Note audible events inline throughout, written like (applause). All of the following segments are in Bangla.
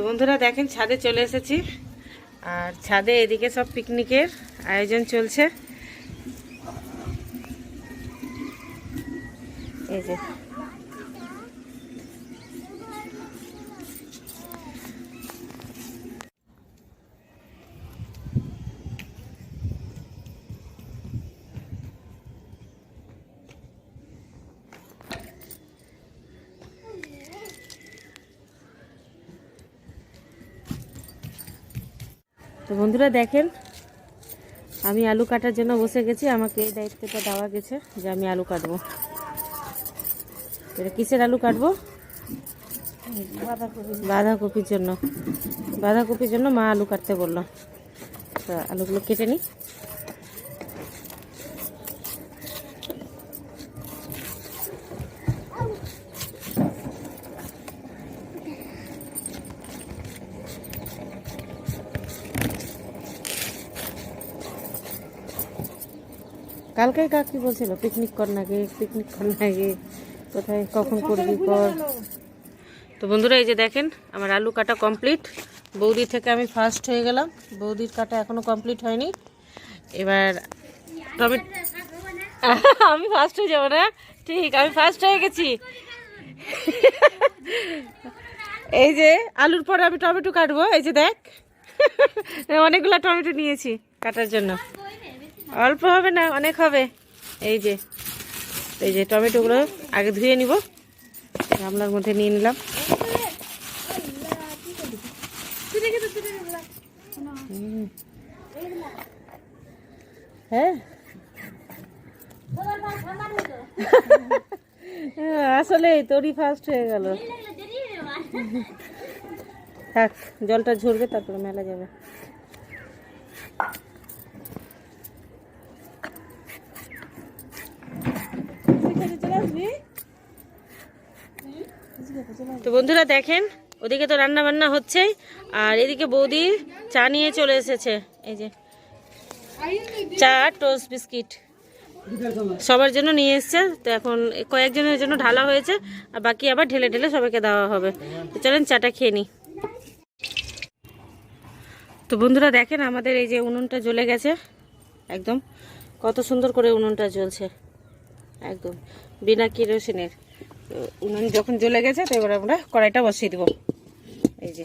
তো বন্ধুরা দেখেন, ছাদে চলে এসেছি। আর ছাদে এদিকে সব পিকনিকের আয়োজন চলছে। এই যে তো বন্ধুরা দেখেন, আমি আলু কাটার জন্য বসে গেছি, আমাকে এই দায়িত্বটা দেওয়া গেছে যে আমি আলু কাটবো। এটা কিসের আলু কাটবো? বাঁধাকপির জন্য। বাঁধাকপির জন্য মা আলু কাটতে বলল। তা আলুগুলো কেটে নিই। কালকে কাকি বলছিল পিকনিক কর না পিকনিক কর না কোথায়, কখন করবি কর? তো বন্ধুরা, এই যে দেখেন, আমার আলু কাটা কমপ্লিট বৌদি থেকে আমি ফার্স্ট হয়ে গেলাম। বৌদির কাটা এখনও কমপ্লিট হয়নি। এবার টমেটো (laughs) আমি ফার্স্ট হয়ে যাব না? ঠিক, আমি ফার্স্ট হয়ে গেছি। (laughs) এই যে আলুর পরে আমি টমেটো কাটবো। এই যে দেখ, (laughs) অনেকগুলো টমেটো নিয়েছি কাটার জন্য। অল্প হবে না, অনেক হবে। এই যে এই যে টমেটোগুলো আগে ধুয়ে নিব। গামলার মধ্যে নিয়ে নিলাম। হ্যাঁ। আসলে তোরই ফার্স্ট হয়ে গেল। থাক, জলটা ঝরবে, তারপরে মেলা যাবে। তো বন্ধুরা দেখেন, ওদিকে তো রান্না বান্না হচ্ছে, আর এদিকে বৌদি চা নিয়ে চলে এসেছে। এই যে, চা, টোস্ট, বিস্কিট সবার জন্য নিয়ে এসছে। তো এখন কয়েকজনের জন্য ঢালা হয়েছে, আর বাকি আবার ঢেলে ঢেলে সবাইকে দেওয়া হবে। তো চলেন চাটা খেয়ে নিই। তো বন্ধুরা দেখেন আমাদের এই যে উনুনটা জ্বলে গেছে, একদম। কত সুন্দর করে উনুনটা জ্বলছে, একদম। বিনা কেরোসিনের। তো উনুন যখন জ্বলে গেছে, তো এবার আমরা কড়াইটা বসিয়ে দেবো। এই যে।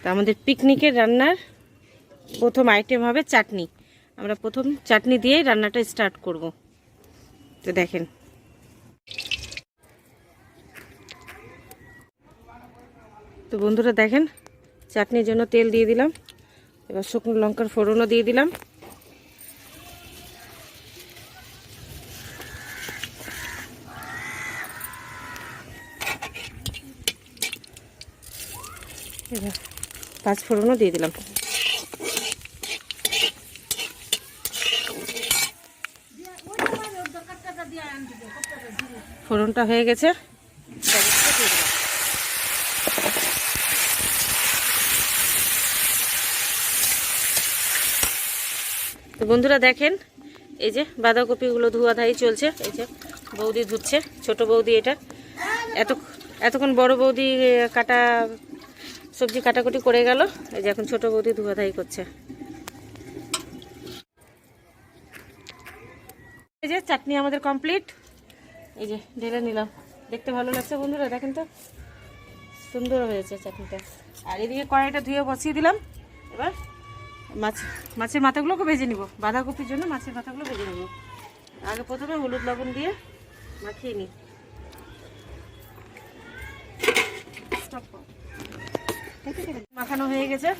তো আমাদের পিকনিকের রান্নার প্রথম আইটেম হবে চাটনি। আমরা প্রথম চাটনি দিয়েই রান্নাটা স্টার্ট করব। তো দেখেন। তো বন্ধুরা দেখেন, চাটনির জন্য তেল দিয়ে দিলাম। এবার শুকনো লঙ্কার ফোড়নও দিয়ে দিলাম। এবার পাঁচ ফোড়নও দিয়ে দিলাম। ফোড়নটা হয়ে গেছে। তো বন্ধুরা দেখেন, এই যে বাঁধাকপিগুলো ধোয়া ধাই চলছে, এই যে বৌদি ধুচ্ছে, ছোট বৌদি এটা। এত এতক্ষণ বড় বৌদি কাটা সবজি কাটাকুটি করে গেল। এই যে এখন ছোটো বৌদি ধোয়া ধাই করছে। এই যে চাটনি আমাদের কমপ্লিট এই যে ঢেলে নিলাম। দেখতে ভালো লাগছে বন্ধুরা, দেখেন তো। সুন্দর হয়েছে চাটনিটা। আর এদিকে কড়াইটা ধুয়ে বসিয়ে দিলাম। এবার মাছ মাছের মাথাগুলোকে ভেজে নিব। বাঁধাকপির জন্য মাছের মাথাগুলো ভেজে নেব। আগে প্রথমে হলুদ লবণ দিয়ে মাখিয়ে নিই। মাখানো হয়ে গেছে।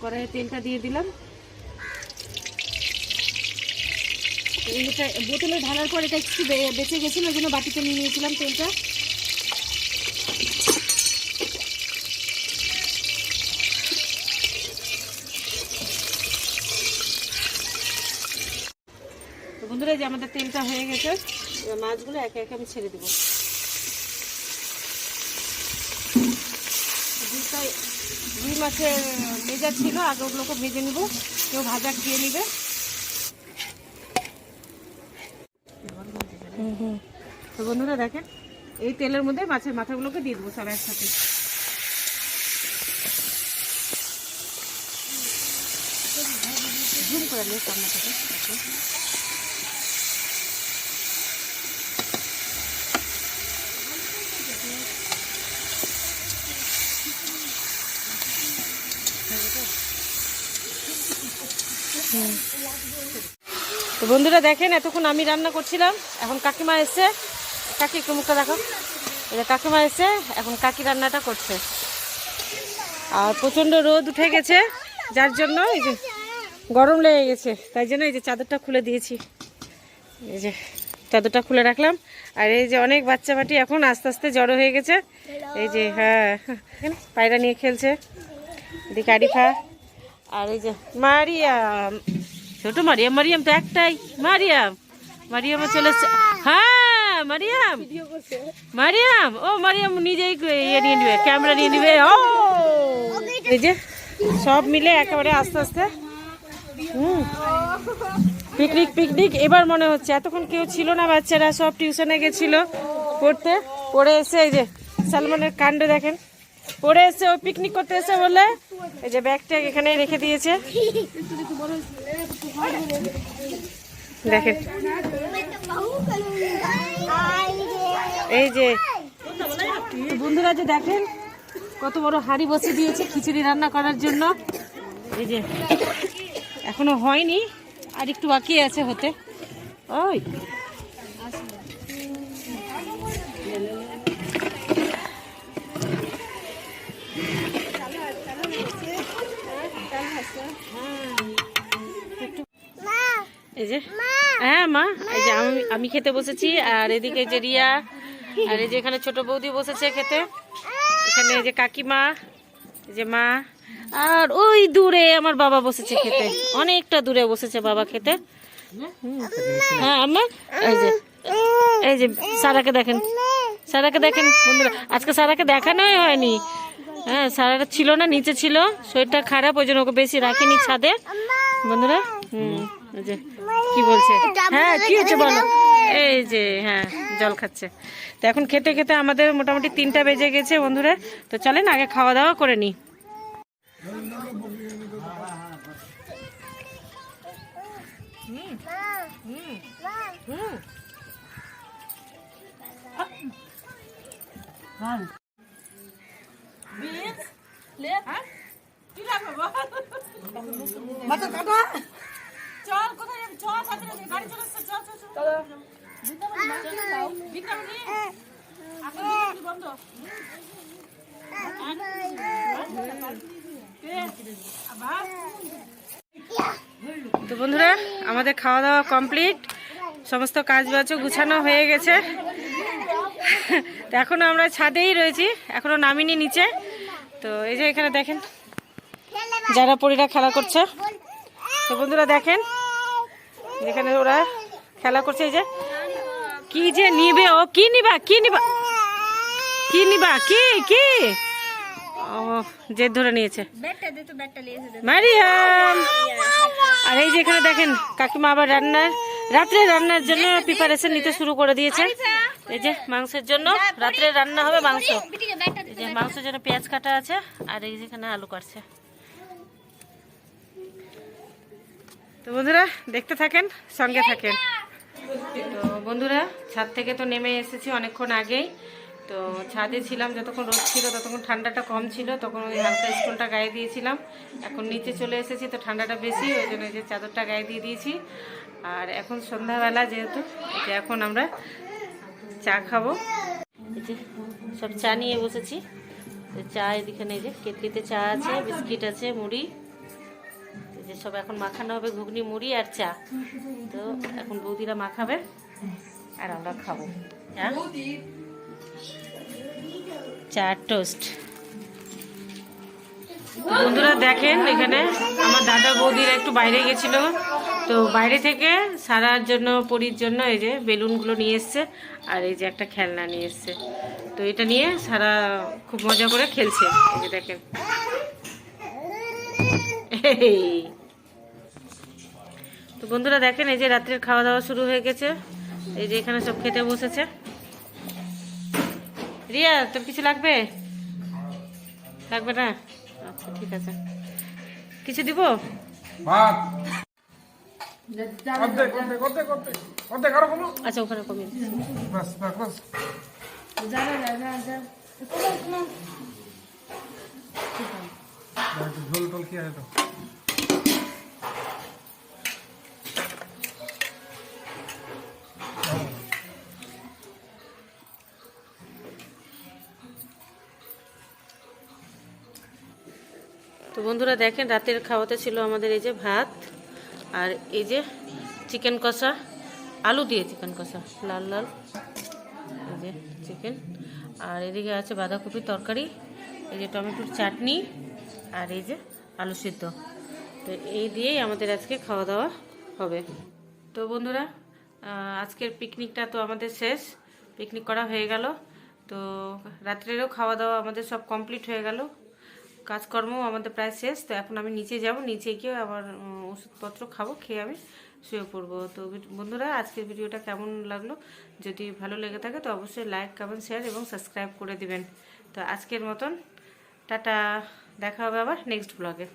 কড়াইয়ে তেলটা দিয়ে দিলাম। বোতলে ঢালার পর এটা একটু বেঁচে গেছিল, ওই জন্য বাটিতে নিয়ে নিয়েছিলাম তেলটা। বন্ধুরা যে আমাদের তেলটা হয়ে গেছে। মাছগুলো একে একে আমি ছেড়ে দেবো। দুই মাছের ভেজা ছিল, আগে ওগুলোকে ভেজে নিব, কেউ ভাজা খেয়ে নিবে। তো বন্ধুরা দেখেন, এই তেলের মধ্যে মাছের মাথাগুলোকে দিয়ে দেবো সব একসাথে। ঝুম করে নিয়ে সামনে থেকে দেখো। তো বন্ধুরা দেখেন, এতক্ষণ আমি রান্না করছিলাম, এখন কাকিমা এসে, কাকি একটু মুখটা দেখো। যে কাকিমা এসে, এখন কাকি রান্নাটা করছে। আর প্রচণ্ড রোদ উঠে গেছে, যার জন্য এই যে গরম লেগে গেছে, তাই জন্য এই যে চাদরটা খুলে দিয়েছি। এই যে চাদরটা খুলে রাখলাম, আর এই যে অনেক বাচ্চা বাটি এখন আস্তে আস্তে জড়ো হয়ে গেছে। এই যে হ্যাঁ পায়রা নিয়ে খেলছে। এদিকে আরিফা। আর এই যে মারিয়াম। ছোট মারিয়াম মারিয়াম তো একটাই। মারিয়াম মারিয়ামও চলে হ্যাঁ মারিয়াম। মারিয়াম, ও মারিয়াম নিজেই ইয়ে নিয়ে নিবে, ক্যামেরা নিয়ে নিবে। ও! এই যে সব মিলে একেবারে আস্তে আস্তে। হুম। Picnic picnic. এবার মনে হচ্ছে, এতক্ষণ কেউ ছিল না বাচ্চারা, সব টিউশনে গেছিল পড়তে। পড়ে এসে এই যে সালমানের কাণ্ড দেখেন। পড়ে এসে ও পিকনিক করতে এসে বলে, এই যে ব্যাগটা এখানে রেখে দিয়েছে। দেখেন। এই যে, বন্ধুরা যে দেখেন, কত বড় হাঁড়ি বসে দিয়েছে খিচুড়ি রান্না করার জন্য। এই যে, এখনও হয়নি, আর একটু বাকি আছে হতে। ওই। এই যে হ্যাঁ মা, এই যে আমি আমি খেতে বসেছি, আর এদিকে যে রিয়া, আর এই যে এখানে ছোট বৌদি বসেছে খেতে। এখানে যে কাকিমা যে মা, আর ওই দূরে আমার বাবা বসেছে খেতে। অনেকটা দূরে বসেছে বাবা খেতে। হ্যাঁ আমার এই যে সারাকে দেখেন সারাকে দেখেন, বন্ধুরা, আজকে সারাকে দেখানোই হয়নি। হ্যাঁ সারাটা ছিল না, নিচে ছিল, শরীরটা খারাপ, ওই জন্য ওকে বেশি রাখিনি ছাদে। বন্ধুরা, হুম। যে কি বলছে? হ্যাঁ কি হচ্ছে বলো? এই যে হ্যাঁ জল খাচ্ছে। তো এখন খেতে খেতে আমাদের মোটামুটি তিনটা বেজে গেছে বন্ধুরা। তো চলেন আগে খাওয়া দাওয়া করে নিই। চল কোথায় যাবি? চল তাড়াতাড়ি গাড়ি চলে এসছে চল চল চল। বিক্রমণী এখন বন্ধ তো বন্ধুরা আমাদের খাওয়া দাওয়া কমপ্লিট। সমস্ত কাজ বাজ গুছানো হয়ে গেছে। তো এখনও আমরা ছাদেই রয়েছি এখনও নামিনি নিচে। তো এই যে এখানে দেখেন যারা পরীরা খেলা করছে। তো বন্ধুরা দেখেন যেখানে ওরা খেলা করছে এই যে। কি যে নিবে ও কি নিবা কি নিবা? কি নিবা? কি কি? ও জেদ ধরে নিয়েছে। মারিয়াম! আর এই যে এখানে দেখেন কাকিমা আবার রান্নার রাত্রে রান্নার জন্য প্রিপারেশন নিতে শুরু করে দিয়েছে। এই যে মাংসের জন্য রাত্রে রান্না হবে মাংস। এই যে মাংসের জন্য পেঁয়াজ কাটা আছে আর এই যেখানে আলু কাটছে। তো বন্ধুরা, দেখতে থাকেন, সঙ্গে থাকেন। তো বন্ধুরা, ছাদ থেকে তো নেমে এসেছি অনেকক্ষণ আগেই। তো ছাদে ছিলাম, যতক্ষণ রোদ ছিল, ততক্ষণ ঠান্ডাটা কম ছিল, তখন ওই হালকা স্টোনটা গায়ে দিয়েছিলাম। এখন নিচে চলে এসেছি, তো ঠান্ডাটা বেশি, ওই জন্য যে চাদরটা গায়ে দিয়ে দিয়েছি। আর এখন সন্ধ্যাবেলা যেহেতু যে এখন আমরা চা খাব। সব চা নিয়ে বসেছি। চা এদিকে এই যে, কেটলিতে চা আছে, বিস্কিট আছে, মুড়ি। এই যে সব এখন মাখানো হবে, ঘুগনি, মুড়ি আর চা। তো এখন বৌদিরা মাখাবে আর আমরা খাব। চা চা টোস্ট। বন্ধুরা দেখেন এখানে আমার দাদা বৌদিরা একটু বাইরে গেছিল। তো বাইরে থেকে সারার জন্য, পরির জন্য এই যে বেলুনগুলো নিয়ে এসছে আর এই যে একটা খেলনা নিয়ে এসছে। তো এটা নিয়ে সারা খুব মজা করে খেলছে। এই যে দেখেন। তো বন্ধুরা দেখেন এই যে রাত্রের খাওয়া দাওয়া শুরু হয়ে গেছে। এই যে এখানে সব খেতে বসেছে। রিয়া তোর কিছু লাগবে? লাগবে না? আচ্ছা ঠিক আছে। কিছু দিব? আচ্ছা ওখানে কমিয়ে দিচ্ছি। বাস বাস বাস একটু তো বন্ধুরা দেখেন, রাতের খাওয়াতে ছিল আমাদের এই যে ভাত আর এই যে চিকেন কষা, আলু দিয়ে চিকেন কষা, লাল লাল। এই যে চিকেন। আর এদিকে আছে বাঁধাকপির তরকারি, এই যে টমেটোর চাটনি আর এই যে আলু সিদ্ধ তো এই দিয়েই আমাদের আজকে খাওয়া দাওয়া হবে। তো বন্ধুরা আজকের পিকনিকটা তো আমাদের শেষ। পিকনিক করা হয়ে গেল। তো রাত্রেরও খাওয়া দাওয়া আমাদের সব কমপ্লিট হয়ে গেল। কাজকর্ম আমাদের প্রায় শেষ। তো এখন আমি নিচে যাব। নিচে গিয়ে আবার ওষুধপত্র খাব, খেয়ে আমি শুয়ে পড়ব। তো বন্ধুরা, আজকের ভিডিওটা কেমন লাগল? যদি ভালো লেগে থাকে তো অবশ্যই লাইক, কমেন্ট, শেয়ার এবং সাবস্ক্রাইব করে দিবেন। তো আজকের মতন, টাটা। দেখা হবে আবার নেক্সট ব্লগে